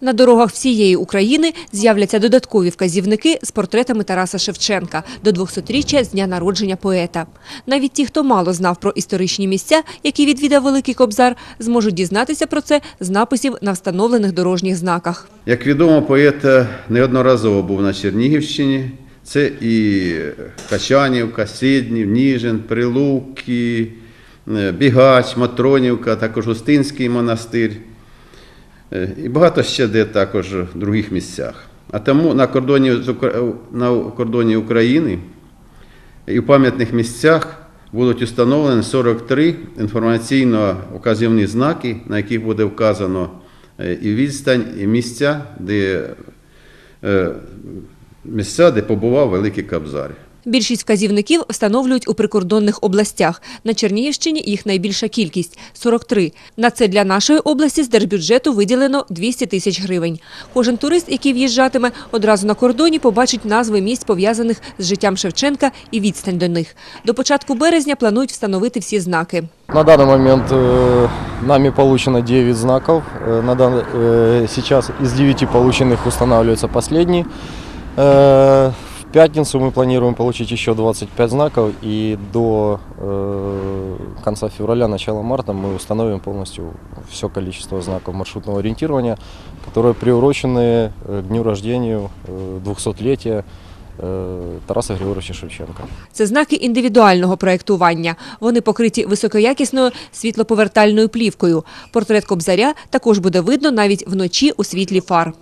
На дорогах всієї України з'являться додаткові вказівники з портретами Тараса Шевченка до 200-річчя з дня народження поета. Навіть ті, хто мало знав про історичні місця, які відвідав Великий Кобзар, зможуть дізнатися про це з написів на встановлених дорожніх знаках. Як відомо, поет е, неодноразово був на Чернігівщині. Це і Качанівка, Сиднів, Ніжин, Прилуки, е, Бігач, Матронівка, також Устинський монастир. Е, І багато ще де також в других місцях. А тому на кордоні, Укра- на кордоні України і в пам'ятних місцях будуть установлені 43 інформаційно-указівні знаки, на яких буде вказано е, і відстань, і місця, де, е, місця, де побував Великий Кобзар. Більшість вказівників встановлюють у прикордонних областях. На Чернігівщині їх найбільша кількість – 43. На це для нашої області з держбюджету виділено 200 тисяч гривень. Кожен турист, який в'їжджатиме, одразу на кордоні побачить назви місць, пов'язаних з життям Шевченка і відстань до них. До початку березня планують встановити всі знаки. На данный момент э, нами получено 9 знаков. Э, на дан- э, сейчас из 9 полученных устанавливается последний. Э, в пятницу мы планируем получить еще 25 знаков и до э, конца февраля, начала марта мы установим полностью все количество знаков маршрутного ориентирования, которые приурочены э, к дню рождения э, 200-летия э, Тараса Григоровича Шевченка. Це знаки індивідуального проєктування. Вони покриті високоякісною світлоповертальною плівкою. Портрет Кобзаря також буде видно навіть вночі у світлі фар.